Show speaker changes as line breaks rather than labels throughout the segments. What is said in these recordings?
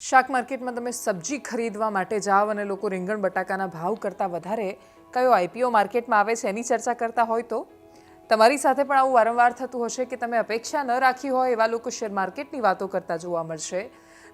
શાક માર્કેટમાં તમે સબ્જી ખરીદવા માટે જાઓ અને લોકો રીંગણ બટાકાના ભાવ કરતાં વધારે કયો આઈપીઓ માર્કેટમાં આવે છે એની ચર્ચા કરતા હોય તો? તમારી સાથે પણ આવું વારંવાર થતું હશે કે તમે અપેક્ષા ન રાખી હોય એવા લોકો શેર માર્કેટની વાતો કરતા જોવા મળશે.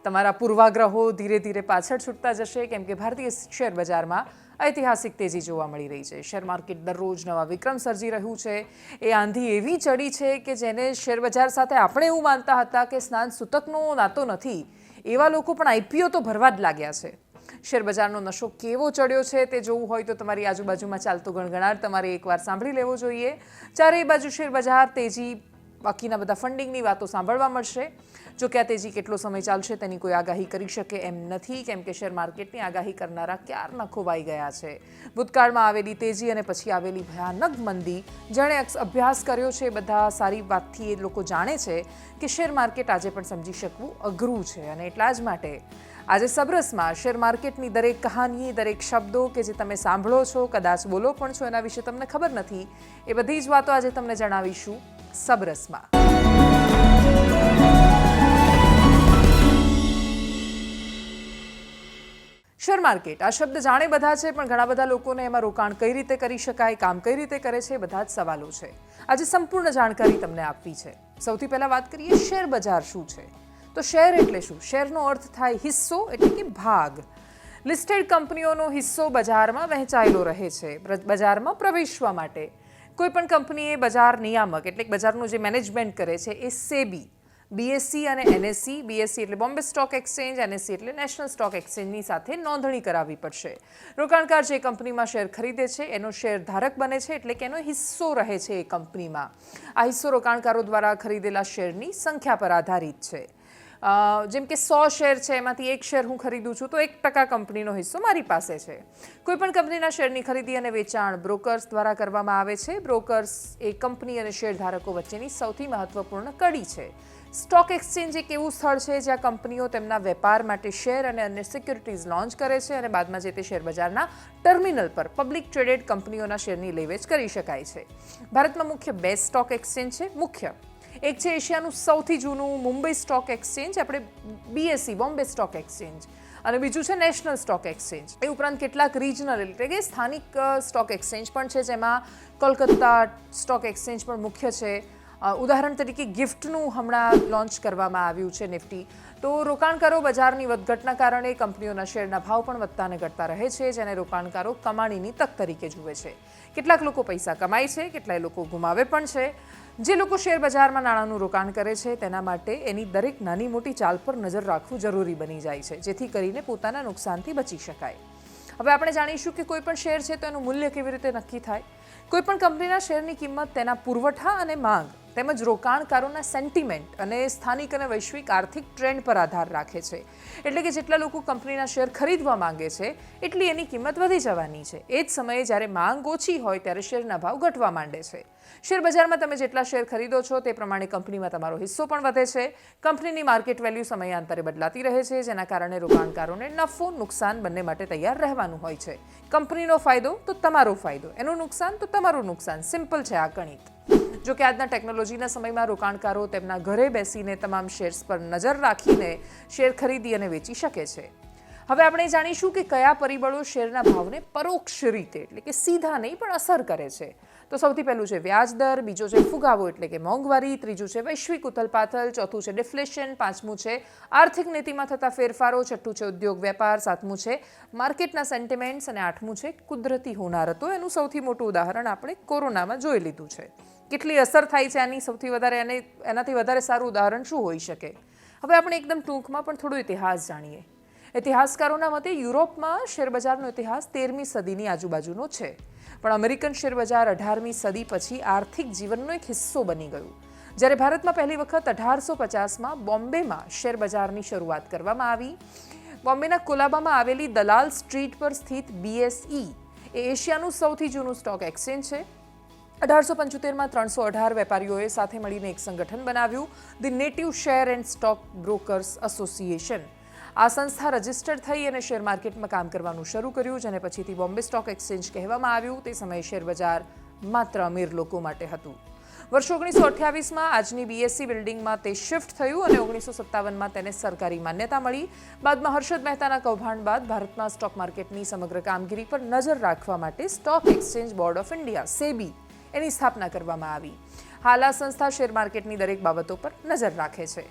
તમારા પૂર્વાગ્રહો ધીરે ધીરે પાછળ છૂટતા જશે, કેમ કે ભારતીય શેર બજારમાં ઐતિહાસિક તેજી જોવા મળી રહી છે. શેર માર્કેટ દરરોજ નવા વિક્રમ સર્જી રહ્યું છે. એ આંધી એવી ચડી છે કે જેને શેર બજાર સાથે આપણે એવું માનતા હતા કે સ્નાન સૂતકનો નાતો નથી. એવા લોકો પણ આઈપીઓ તો ભરવા જ લાગ્યા છે. શેરબજારનો નશો કેવો ચડ્યો છે તે જોવું હોય તો તમારી આજુબાજુમાં ચાલતો ગણગણાટ તમારે એકવાર સાંભળી લેવો જોઈએ. ચારેય બાજુ શેરબજાર તેજી બાકીના બધા ફંડિંગની વાતો સાંભળવા મળશે. જો કે આ તેજી કેટલો સમય ચાલશે તેની કોઈ આગાહી કરી શકે એમ નથી, કેમ કે શેર માર્કેટની આગાહી કરનારા ક્યારના ખોવાઈ ગયા છે? ભૂતકાળમાં આવેલી તેજી અને પછી આવેલી ભયાનક મંદી, જેણે અભ્યાસ કર્યો છે, બધા સારી વાતથી એ લોકો જાણે છે કે શેર માર્કેટ આજે પણ સમજી શકવું અઘરું છે અને એટલા જ માટે આજે સબરસમાં શેર માર્કેટની દરેક કહાની, દરેક શબ્દો કે જે તમે સાંભળો છો, કદાચ બોલો પણ છો એના વિશે તમને ખબર નથી, એ બધી જ વાતો આજે તમને જણાવીશું. સબરસમાં શેર માર્કેટ આ શબ્દ જાણે બધા છે, પણ ઘણા બધા લોકોને એમાં રોકાણ કઈ રીતે કરી શકાય, કામ કઈ રીતે કરે છે બધા જ સવાલો છે. આજે સંપૂર્ણ જાણકારી તમને આપવી છે. સૌથી પહેલા વાત કરીએ શેર બજાર શું છે? તો શેર એટલે શું? શેરનો અર્થ થાય હિસ્સો એટલે કે ભાગ. લિસ્ટેડ કંપનીઓનો હિસ્સો બજારમાં વહેંચાયેલો રહે છે બજારમાં પ્રવેશવા માટે. કોઈ પણ કંપનીએ બજાર નિયામક, એટલે બજારનું જે મેનેજમેન્ટ કરે છે, એ સેબી બીએસસી અને એનએસસી બીએસસી એટલે બોમ્બે સ્ટોક એક્સચેન્જ એનએસસી એટલે નેશનલ સ્ટોક એક્સચેન્જની સાથે નોંધણી કરાવવી પડશે. રોકાણકાર જે કંપનીમાં શેર ખરીદે છે, એનો શેર ધારક બને છે, એટલે કે એનો હિસ્સો રહે છે એ કંપનીમાં. આ હિસ્સો રોકાણકારો દ્વારા ખરીદેલા શેરની સંખ્યા પર આધારિત છે. જેમ કે સો શેર છે, એમાંથી એક શેર હું ખરીદું છું, તો એક ટકા કંપનીનો હિસ્સો મારી પાસે છે. કોઈપણ કંપનીના શેરની ખરીદી અને વેચાણ બ્રોકર્સ દ્વારા કરવામાં આવે છે. બ્રોકર્સ એ કંપની અને શેરધારકો વચ્ચેની સૌથી મહત્વપૂર્ણ કડી છે. સ્ટોક એક્સચેન્જ એક એવું સ્થળ છે, જ્યાં કંપનીઓ તેમના વેપાર માટે શેર અને અન્ય સિક્યુરિટીઝ લોન્ચ કરે છે અને બાદમાં જે તે શેર બજારના ટર્મિનલ પર પબ્લિક ટ્રેડેડ કંપનીઓના શેરની લેવેચ કરી શકાય છે. ભારતમાં મુખ્ય બે સ્ટોક એક્સચેન્જ છે. મુખ્ય એક છે એશિયાનું સૌથી જૂનું મુંબઈ સ્ટોક એક્સચેન્જ, આપણે બીએસસી બોમ્બે સ્ટોક એક્સચેન્જ. અને બીજું છે નેશનલ સ્ટોક એક્સચેન્જ. એ ઉપરાંત કેટલાક રિજનલ એટલે કે સ્થાનિક સ્ટોક એક્સચેન્જ પણ છે, જેમાં કોલકાતા સ્ટોક એક્સચેન્જ પણ મુખ્ય છે. ઉદાહરણ તરીકે ગિફ્ટનું હમણાં લોન્ચ કરવામાં આવ્યું છે નિફ્ટી. તો રોકાણકારો બજારની વધઘટના કારણે કંપનીઓના શેરના ભાવ પણ વધતા અને ઘટતા રહે છે, જેને રોકાણકારો કમાણીની તક તરીકે જુએ છે. કેટલાક લોકો પૈસા કમાય છે, કેટલાય લોકો ગુમાવે પણ છે. જે લોકો શેર બજારમાં નાણાંનું રોકાણ કરે છે, તેના માટે એની દરેક નાની મોટી ચાલ પર નજર રાખવું જરૂરી બની જાય છે, જેથી કરીને પોતાના નુકસાનથી બચી શકાય. હવે આપણે જાણીશું કે કોઈ પણ શેર છે, તો એનું મૂલ્ય કેવી રીતે નક્કી થાય? કોઈ પણ કંપનીના શેરની કિંમત, તેના પુરવઠા અને માંગ તેમજ રોકાણકારોના સેન્ટિમેન્ટ અને સ્થાનિક અને વૈશ્વિક આર્થિક ટ્રેન્ડ પર આધાર રાખે છે. એટલે કે જેટલા લોકો કંપનીના શેર ખરીદવા માંગે છે, એટલી એની કિંમત વધી જવાની છે. એ જ સમયે જ્યારે માંગ ઓછી હોય ત્યારે શેરના ભાવ ઘટવા માંડે છે. શેર બજારમાં તમે જેટલા શેર ખરીદો છો તે પ્રમાણે કંપનીમાં તમારો હિસ્સો પણ વધે છે. કંપનીની માર્કેટ વેલ્યુ સમયાંતરે બદલાતી રહે છે, જેના કારણે રોકાણકારોને નફો નુકસાન બંને માટે તૈયાર રહેવાનું હોય છે. કંપનીનો ફાયદો તો તમારો ફાયદો, એનું નુકસાન તો તમારું નુકસાન. સિમ્પલ છે આ ગણિત. જો કે આજના ટેકનોલોજીના સમયમાં રોકાણકારો તેમના ઘરે બેસીને તમામ શેર્સ પર નજર રાખીને શેર ખરીદી અને વેચી શકે છે. હવે આપણે જાણીશું કે કયા પરિબળો શેરના ભાવને પરોક્ષ રીતે, એટલે કે સીધા નહીં, પણ અસર કરે છે. તો સૌથી પહેલું છે વ્યાજ દર, બીજો છે ફુગાવો, એટલે કે મોંઘવારી, ત્રીજું છે વૈશ્વિક ઉથલપાથલ ચોથું છે ડિફ્લેશન, પાંચમું છે આર્થિક નીતિમાં થતા ફેરફારો, છઠ્ઠું છે ઉદ્યોગ વેપાર, સાતમું છે માર્કેટના સેન્ટિમેન્ટ્સ અને આઠમું છે કુદરતી હોનારતો. એનું સૌથી મોટું ઉદાહરણ આપણે કોરોનામાં જોઈ લીધું છે. કેટલી અસર થાય છે આની સૌથી વધારે અને એનાથી વધારે સારું ઉદાહરણ શું હોઈ શકે? હવે આપણે એકદમ ટૂંકમાં પણ થોડો ઇતિહાસ જાણીએ. ઇતિહાસકારોના મતે યુરોપમાં શેરબજારનો ઇતિહાસ તેરમી સદીની આજુબાજુનો છે. પણ અમેરિકન શેરબજાર અઢારમી સદી પછી આર્થિક જીવનનો એક હિસ્સો બની ગયું. જ્યારે ભારતમાં પહેલી વખત અઢારસો પચાસમાં બોમ્બેમાં શેરબજારની શરૂઆત કરવામાં આવી. બોમ્બેના કોલાબામાં આવેલી દલાલ સ્ટ્રીટ પર સ્થિત બીએસઈ એ એશિયાનું સૌથી જૂનું સ્ટોક એક્સચેન્જ છે. અઢારસો પંચોતેરમાં ત્રણસો અઢાર વેપારીઓએ સાથે મળીને એક સંગઠન બનાવ્યું, the native share and stock brokers association. આ સંસ્થા રજિસ્ટર્ડ થઈ અને શેર માર્કેટમાં કામ કરવાનું શરૂ કર્યું, જેને પછીથી બોમ્બે સ્ટોક એક્સચેન્જ કહેવામાં આવ્યું. તે સમયે શેર બજાર માત્ર અમીર લોકો માટે હતું. વર્ષ ઓગણીસો અઠ્યાવીસમાં આજની બીએસસી બિલ્ડિંગમાં તે શિફ્ટ થયું અને ઓગણીસો સત્તાવનમાં તેને સરકારી માન્યતા મળી. બાદમાં હર્ષદ મહેતાના કૌભાંડ બાદ ભારતમાં સ્ટોક માર્કેટની સમગ્ર કામગીરી પર નજર રાખવા માટે stock exchange board of India, SEBI એની સ્થાપના કરવામાં આવી. હાલ આ સંસ્થા શેર માર્કેટની દરેક બાબતો પર નજર રાખે છે.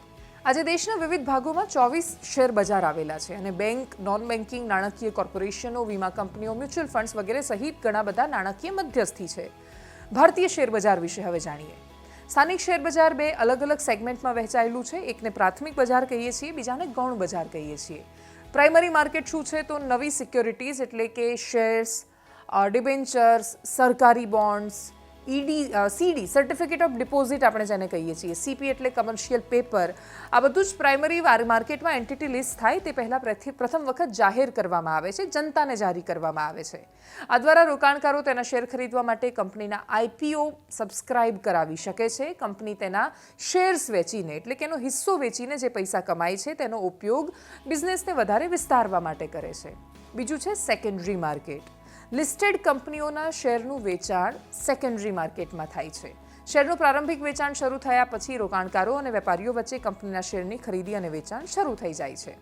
આજે દેશના વિવિધ ભાગોમાં ચોવીસ શેર બજાર આવેલા છે અને બેંક નોન બેન્કિંગ નાણાકીય કોર્પોરેશનો, વીમા કંપનીઓ, મ્યુચ્યુઅલ ફંડ્સ વગેરે સહિત ઘણા બધા નાણાકીય મધ્યસ્થી છે. ભારતીય શેર બજાર વિશે હવે જાણીએ. સ્થાનિક શેર બજાર બે અલગ અલગ સેગમેન્ટમાં વહેંચાયેલું છે. એકને પ્રાથમિક બજાર કહીએ છીએ, બીજાને ગૌણ બજાર કહીએ છીએ. પ્રાઇમરી માર્કેટ શું છે? તો નવી સિક્યોરિટીઝ એટલે કે શેર્સ ડિબેન્ચર્સ, સરકારી bonds ED CD certificate of deposit આપણે જેને કહીએ છીએ, સીપી એટલે કમર્શિયલ પેપર આ બધું જ પ્રાઇમરી માર્કેટમાં એન્ટિટી લિસ્ટ થાય તે પહેલાં પ્રથમ વખત જાહેર કરવામાં આવે છે, જનતાને જારી કરવામાં આવે છે. આ દ્વારા રોકાણકારો તેના શેર ખરીદવા માટે કંપનીના આઈપીઓ સબસ્ક્રાઇબ કરાવી શકે છે, કંપની તેના શેર્સ વેચીને, એટલે કે એનો હિસ્સો વેચીને જે પૈસા કમાય છે, તેનો ઉપયોગ બિઝનેસને વધારે વિસ્તારવા માટે કરે છે. બીજું છે સેકન્ડરી માર્કેટ લિસ્ટેડ કંપનીઓના શેરનું વેચાણ સેકન્ડરી માર્કેટમાં થાય છે. શેરનું પ્રારંભિક વેચાણ શરૂ થયા પછી રોકાણકારો અને વેપારીઓ વચ્ચે કંપનીના શેરની ખરીદી અને વેચાણ શરૂ થઈ જાય છે.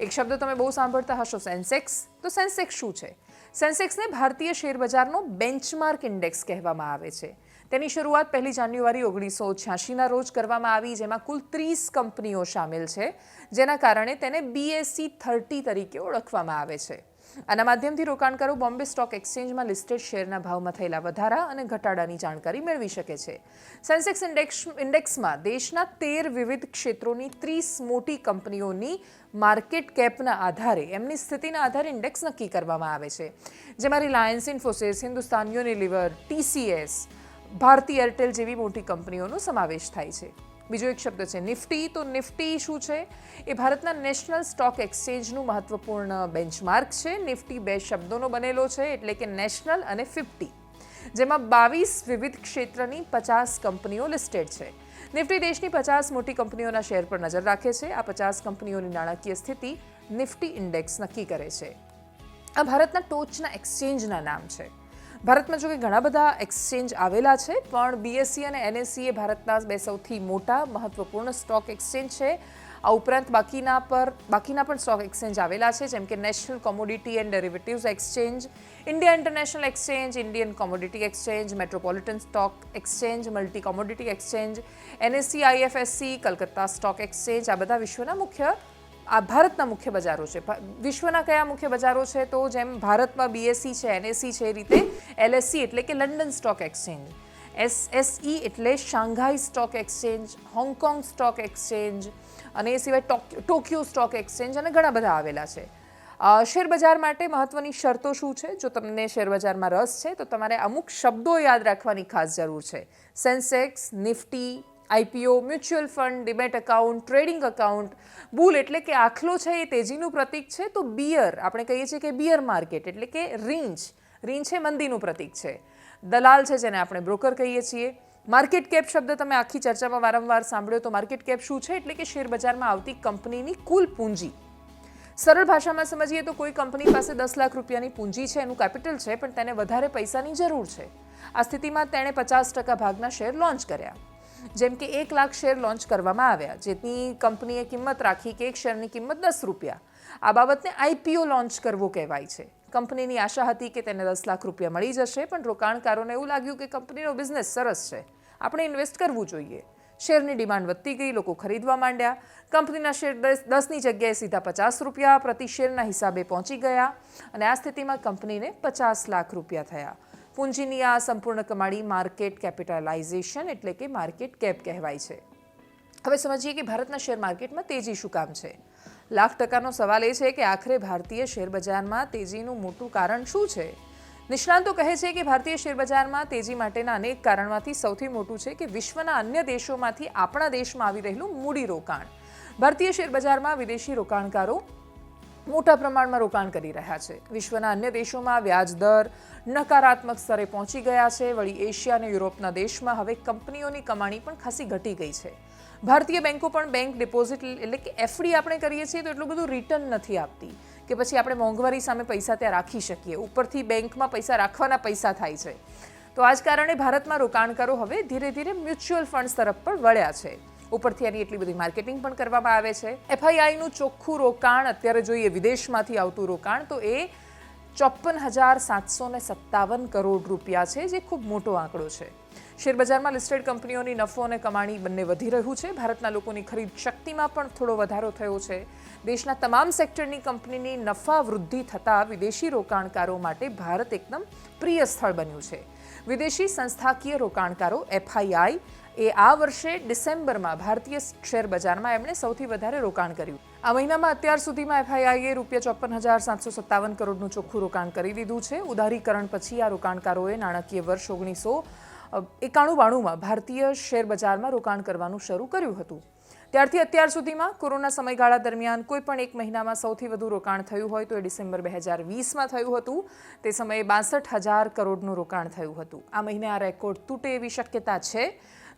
એક શબ્દ તમે બહુ સાંભળતા હશો, સેન્સેક્સ. તો સેન્સેક્સ શું છે? સેન્સેક્સને ભારતીય શેર બજારનો બેન્ચમાર્ક ઇન્ડેક્સ કહેવામાં આવે છે. તેની શરૂઆત પહેલી જાન્યુઆરી ઓગણીસો છ્યાસીના રોજ કરવામાં આવી, જેમાં કુલ ત્રીસ કંપનીઓ સામેલ છે, જેના કારણે તેને બીએસસી થર્ટી તરીકે ઓળખવામાં આવે છે. આના માધ્યમથી રોકાણકારો બોમ્બે સ્ટોક એક્સચેન્જમાં લિસ્ટેડ શેરના ભાવમાં થયેલા વધારા અને ઘટાડાની જાણકારી મેળવી શકે છે. સેન્સેક્સ ઇન્ડેક્સ, ઇન્ડેક્સમાં દેશના તેર વિવિધ ક્ષેત્રોની ત્રીસ મોટી કંપનીઓની માર્કેટ કેપના આધારે, એમની સ્થિતિના આધારે ઇન્ડેક્સ નક્કી કરવામાં આવે છે. જેમાં રિલાયન્સ ઇન્ફોસિસ, હિન્દુસ્તાન યુનિલિવર ટીસીએસ ભારતી એરટેલ જેવી મોટી કંપનીઓનો સમાવેશ થાય છે. બીજો એક શબ્દ છે, નિફ્ટી. તો નિફ્ટી શું છે? એ ભારતના નેશનલ સ્ટોક એક્સચેન્જનું મહત્વપૂર્ણ બેન્ચમાર્ક છે. નિફ્ટી બે શબ્દોનો બનેલો છે, એટલે કે નેશનલ અને ફિફ્ટી. જેમાં બાવીસ વિવિધ ક્ષેત્રની પચાસ કંપનીઓ લિસ્ટેડ છે. નિફ્ટી દેશની પચાસ મોટી કંપનીઓના શેર પર નજર રાખે છે. આ પચાસ કંપનીઓની નાણાકીય સ્થિતિ નિફ્ટી ઇન્ડેક્સ નક્કી કરે છે. આ ભારતના ટોચના એક્સચેન્જના નામ છે. ભારતમાં જો કે ઘણા બધા એક્સચેન્જ આવેલા છે, પણ બીએસસી અને એનએસસી એ ભારતના બે સૌથી મોટા મહત્વપૂર્ણ સ્ટોક એક્સચેન્જ છે. આ ઉપરાંત બાકીના પર, બાકીના પણ સ્ટોક એક્સચેન્જ આવેલા છે, જેમ કે national commodity and derivatives exchange India international exchange Indian commodity exchange metropolitan stock exchange multi commodity exchange NSC IFSC Calcutta stock exchange આ બધા વિશ્વના મુખ્ય આ ભારતના મુખ્ય બજારો છે. વિશ્વના કયા મુખ્ય બજારો છે? તો જેમ ભારતમાં બીએસસી છે એનએસસી છે એ રીતે એલએસસી એટલે કે લંડન સ્ટોક એક્સચેન્જ એસએસઈ એટલે Shanghai stock exchange Hong Kong stock exchange અને એ સિવાય ટોક્યો સ્ટોક એક્સચેન્જ અને ઘણા બધા આવેલા છે. શેર બજાર માટે મહત્વની શરતો શું છે? જો તમને શેરબજારમાં રસ છે, તો તમારે અમુક શબ્દો યાદ રાખવાની ખાસ જરૂર છે. Sensex, Nifty IPO mutual fund demat account trading account bull એટલે કે આખલો છે એ તેજીનું પ્રતીક છે, તો બિયર, આપણે કહીએ છીએ કે બિયર માર્કેટ એટલે કે રીંછ. રીંછ એ મંદીનું પ્રતીક છે. દલાલ છે જેને આપણે બ્રોકર કહીએ છીએ. માર્કેટ કેપ શબ્દ તમે આખી ચર્ચામાં વારંવાર સાંભળ્યો તો માર્કેટ કેપ શું છે? એટલે કે શેર બજારમાં આવતી કંપનીની કુલ પૂંજી. સરળ ભાષામાં સમજીએ તો કોઈ કંપની પાસે દસ લાખ રૂપિયાની પૂંજી છે, એનું કેપિટલ છે, પણ તેને વધારે પૈસાની જરૂર છે. આ સ્થિતિમાં તેણે પચાસ ટકા ભાગના શેર લોન્ચ કર્યા. જેમ કે એક લાખ શેર લોન્ચ કરવામાં આવ્યા. જેની કંપનીએ કિંમત રાખી કે એક શેરની કિંમત દસ રૂપિયા. આ બાબતને આઈપીઓ લોન્ચ કરવો કહેવાય છે. કંપનીની આશા હતી કે તેને દસ લાખ રૂપિયા મળી જશે, પણ રોકાણકારોને એવું લાગ્યું કે કંપનીનો બિઝનેસ સરસ છે. આપણે ઇન્વેસ્ટ કરવું જોઈએ. શેરની ડિમાન્ડ વધતી ગઈ, લોકો ખરીદવા માંડ્યા. કંપનીના શેર દસ, દસની જગ્યાએ સીધા પચાસ રૂપિયા પ્રતિ શેરના હિસાબે પહોંચી ગયા અને આ સ્થિતિમાં કંપનીને પચાસ લાખ રૂપિયા થયા. પૂંજીની આ સંપૂર્ણ કમાણી માર્કેટ કેપિટલાઇઝેશન એટલે કે માર્કેટ કેપ કહેવાય છે. હવે સમજીએ કે ભારતના શેર માર્કેટમાં તેજી શું કામ છે? લાખ ટકાનો સવાલ એ છે કે આખરે ભારતીય શેર બજારમાં તેજીનું મોટું કારણ શું છે? નિષ્ણાંતો કહે છે કે ભારતીય શેર બજારમાં તેજી માટેના અનેક કારણમાંથી સૌથી મોટું છે કે વિશ્વના અન્ય દેશોમાંથી આપણા દેશમાં આવી રહેલું મૂડી રોકાણ. ભારતીય શેર બજારમાં વિદેશી રોકાણકારો મોટા પ્રમાણમાં રોકાણ કરી રહ્યા છે. વિશ્વના અન્ય દેશોમાં વ્યાજદર નકારાત્મક સ્તરે પહોંચી ગયા છે. વળી એશિયા અને યુરોપના દેશમાં હવે કંપનીઓની કમાણી પણ ખાસી ઘટી ગઈ છે. ભારતીય બેન્કો પણ બેંક ડિપોઝિટ એટલે કે એફડી આપણે કરીએ છીએ તો એટલું બધું રિટર્ન નથી આપતી કે પછી આપણે મોંઘવારી સામે પૈસા ત્યાં રાખી શકીએ. ઉપરથી બેંકમાં પૈસા રાખવાના પૈસા થાય છે. તો આ જ કારણે ભારતમાં રોકાણકારો હવે ધીરે ધીરે મ્યુચ્યુઅલ ફંડ્સ તરફ પણ વળ્યા છે. ઉપરથી એની એટલી બધી માર્કેટિંગ પણ કરવામાં આવે છે. એફઆઈઆઈનું ચોખ્ખું રોકાણ અત્યારે જોઈએ વિદેશમાંથી આવતું રોકાણ, તો એ ચોપન હજાર સાતસો ને સત્તાવન કરોડ રૂપિયા છે, જે ખૂબ મોટો આંકડો છે. શેરબજારમાં લિસ્ટેડ કંપનીઓની નફો અને કમાણી બંને વધી રહ્યું છે. ભારતના લોકોની ખરીદ શક્તિમાં પણ થોડો વધારો થયો છે. દેશના તમામ સેક્ટરની કંપનીની નફા વૃદ્ધિ થતાં વિદેશી રોકાણકારો માટે ભારત એકદમ પ્રિય સ્થળ બન્યું છે. વિદેશી સંસ્થાકીય રોકાણકારો એફઆઈઆઈ એ આ વર્ષે ડિસેમ્બરમાં ભારતીય શેર બજારમાં એમણે સૌથી વધારે રોકાણ કર્યું. આ મહિનામાં અત્યાર સુધીમાં એફઆઈઆઈએ રૂપિયા ચોપન હજાર સાતસો સત્તાવન કરોડનું ચોખ્ખું રોકાણ કરી દીધું છે. ઉદારીકરણ પછી આ રોકાણકારોએ નાણાકીય વર્ષ ઓગણીસો એકાણું બાણુંમાં ભારતીય શેર બજારમાં રોકાણ કરવાનું શરૂ કર્યું હતું. ત્યારથી અત્યાર સુધીમાં કોરોના સમયગાળા દરમિયાન કોઈ પણ એક મહિનામાં સૌથી વધુ રોકાણ થયું હોય તો એ ડિસેમ્બર બે હજાર વીસમાં થયું હતું. તે સમયે બાસઠ હજાર કરોડનું રોકાણ થયું હતું. આ મહિને આ રેકોર્ડ તૂટે એવી શક્યતા છે.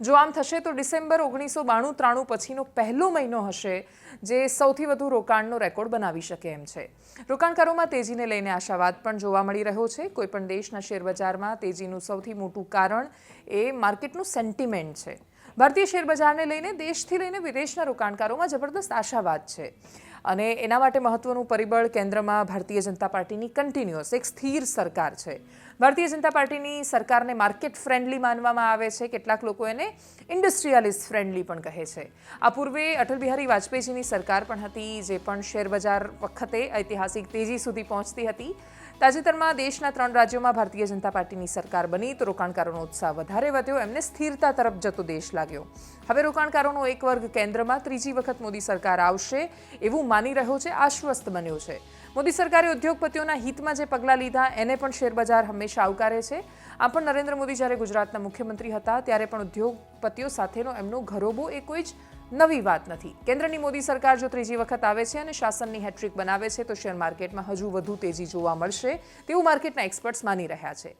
જો આમ થશે તો ડિસેમ્બર ઓગણીસો બાણું ત્રાણું પછીનો પહેલો મહિનો હશે જે સૌથી વધુ રોકાણનો રેકોર્ડ બનાવી શકે એમ છે. રોકાણકારોમાં તેજીને લઈને આશાવાદ પણ જોવા મળી રહ્યો છે. કોઈપણ દેશના શેરબજારમાં તેજીનું સૌથી મોટું કારણ એ માર્કેટનું સેન્ટિમેન્ટ છે. ભારતીય શેરબજારને લઈને, દેશથી લઈને વિદેશના રોકાણકારોમાં જબરદસ્ત આશાવાદ છે. અને એના માટે મહત્વનું પરિબળ કેન્દ્રમાં ભારતીય જનતા પાર્ટીની કન્ટિન્યુઅસ એક સ્થિર સરકાર છે. ભારતીય જનતા પાર્ટીની સરકારને માર્કેટ ફ્રેન્ડલી માનવામાં આવે છે. કેટલાક લોકો એને ઇન્ડસ્ટ્રીયાલિસ્ટ ફ્રેન્ડલી પણ કહે છે. આ પૂર્વે અટલ બિહારી વાજપેયીજીની સરકાર પણ હતી, જે પણ શેરબજાર વખતે ઐતિહાસિક તેજી સુધી પહોંચતી હતી. તાજેતરમાં દેશના ત્રણ રાજ્યોમાં ભારતીય જનતા પાર્ટીની સરકાર બની તો રોકાણકારોનો ઉત્સાહ વધારે વધ્યો, એમને સ્થિરતા તરફ જતો દેશ લાગ્યો. હવે રોકાણકારોનો એક વર્ગ કેન્દ્રમાં ત્રીજી વખત મોદી સરકાર આવશે એવું માની રહ્યો છે, આશ્વસ્ત બન્યો છે. મોદી સરકારે ઉદ્યોગપતિઓના હિતમાં જે પગલાં લીધા, એને પણ શેરબજાર હંમેશા આવકારે છે. આ પણ નરેન્દ્ર મોદી જ્યારે ગુજરાતના મુખ્યમંત્રી હતા, ત્યારે પણ ઉદ્યોગપતિઓ સાથેનો એમનો ઘરોબો એ કોઈ જ નવી વાત નથી. કેન્દ્રની મોદી સરકાર જો ત્રીજી વખત આવે છે અને શાસનની હેટ્રિક બનાવે છે, તો શેર માર્કેટમાં હજુ વધુ તેજી જોવા મળશે તેવું માર્કેટના એક્સપર્ટ્સ માની રહ્યા છે.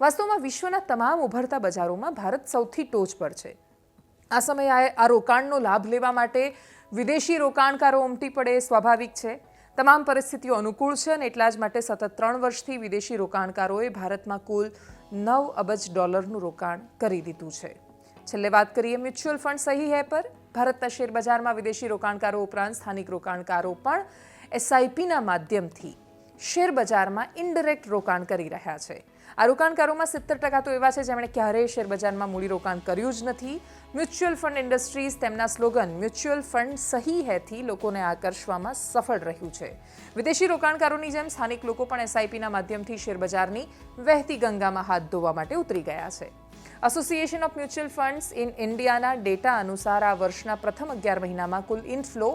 વાસ્તવમાં વિશ્વના તમામ ઉભરતા બજારોમાં ભારત સૌથી ટોચ પર છે. આ સમયે આ રોકાણનો લાભ લેવા માટે વિદેશી રોકાણકારો ઉમટી પડે સ્વાભાવિક છે. તમામ પરિસ્થિતિઓ અનુકૂળ છે અને એટલા જ માટે સતત ત્રણ વર્ષથી વિદેશી રોકાણકારોએ ભારતમાં કુલ નવ અબજ ડોલરનું રોકાણ કરી દીધું છે. છેલ્લે વાત કરીએ મ્યુચ્યુઅલ ફંડ સહી હે પર. ભારતના શેર બજારમાં વિદેશી રોકાણકારો ઉપરાંત સ્થાનિક રોકાણકારો પણ એસઆઈપીના માધ્યમથી શેર બજારમાં ઇનડિરેક્ટ રોકાણ કરી રહ્યા છે. આ રોકાણકારોમાં સિત્તેર ટકા તો એવા છે જેમણે ક્યારેય શેરબજારમાં મૂડી રોકાણ કર્યું જ નથી. મ્યુચ્યુઅલ ફંડ ઇન્ડસ્ટ્રીઝ તેમના સ્લોગન મ્યુચ્યુઅલ ફંડ સહી હેથી લોકોને આકર્ષવામાં સફળ રહ્યું છે. વિદેશી રોકાણકારોની જેમ સ્થાનિક લોકો પણ એસઆઈપીના માધ્યમથી શેરબજારની વહેતી ગંગામાં હાથ ધોવા માટે ઉતરી ગયા છે. Association of mutual funds in ઇન્ડિયાના ડેટા અનુસાર આ વર્ષના પ્રથમ અગિયાર મહિનામાં કુલ ઇનફ્લો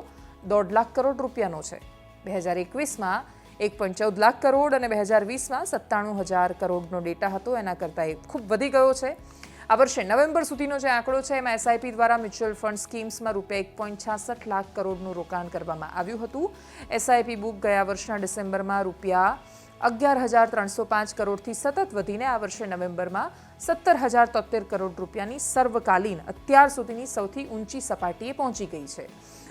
દોઢ લાખ કરોડ રૂપિયાનો છે. બે હજાર એકવીસમાં એક પોઈન્ટ ચૌદ લાખ કરોડ અને બે હજાર વીસમાં સત્તાણું હજાર કરોડનો ડેટા હતો. એના કરતાં એ ખૂબ વધી ગયો છે. આ વર્ષે નવેમ્બર સુધીનો જે આંકડો છે, એમાં એસઆઈપી દ્વારા મ્યુચ્યુઅલ ફંડ સ્કીમ્સમાં રૂપિયા એક પોઈન્ટ છાસઠ લાખ કરોડનું રોકાણ કરવામાં આવ્યું હતું. એસઆઈપી બુક ગયા વર્ષના ડિસેમ્બરમાં રૂપિયા અગિયાર હજાર ત્રણસો પાંચ કરોડથી સતત વધીને આ વર્ષે નવેમ્બરમાં સત્તર હજાર તોતેર કરોડ રૂપિયાની સર્વકાલીન અત્યાર સુધીની સૌથી ઊંચી સપાટીએ પહોંચી ગઈ છે.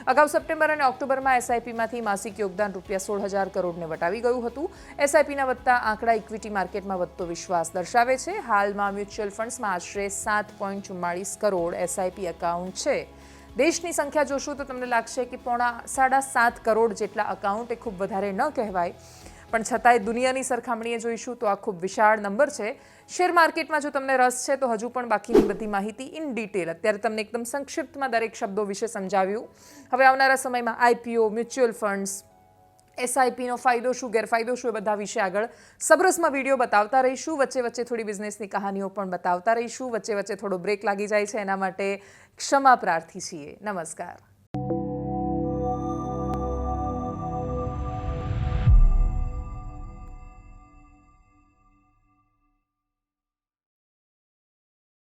અગાઉ સપ્ટેમ્બર અને ઓક્ટોબરમાં એસઆઈપીમાંથી માસિક યોગદાન રૂપિયા સોળ હજાર કરોડને વટાવી ગયું હતું. એસઆઈપીના વધતા આંકડા ઇક્વિટી માર્કેટમાં વધતો વિશ્વાસ દર્શાવે છે. હાલમાં મ્યુચ્યુઅલ ફંડ્સમાં આશરે સાત પોઈન્ટ ચુમ્માળીસ કરોડ એસઆઈપી એકાઉન્ટ છે. દેશની સંખ્યા જોશું તો તમને લાગશે કે પોણા સાડા સાત કરોડ જેટલા અકાઉન્ટ એ ખૂબ વધારે ન કહેવાય. પણ છતાંય દુનિયાની સરખામણીએ જોઈશું તો આ ખૂબ વિશાળ નંબર છે. શેર માર્કેટમાં જો તમને રસ છે તો હજુ પણ બાકીની બધી માહિતી ઇન ડિટેલ અત્યારે તમને એકદમ સંક્ષિપ્તમાં દરેક શબ્દો વિશે સમજાવ્યું. હવે આવનારા સમયમાં આઈપીઓ મ્યુચ્યુઅલ ફંડ્સ એસઆઈપીનો ફાયદો શું, ગેરફાયદો શું એ બધા વિશે આગળ સબરસમાં વીડિયો બતાવતા રહીશું. વચ્ચે વચ્ચે થોડી બિઝનેસની કહાનીઓ પણ બતાવતા રહીશું. વચ્ચે વચ્ચે થોડો બ્રેક લાગી જાય છે. એના માટે ક્ષમા પ્રાર્થી છીએ. નમસ્કાર.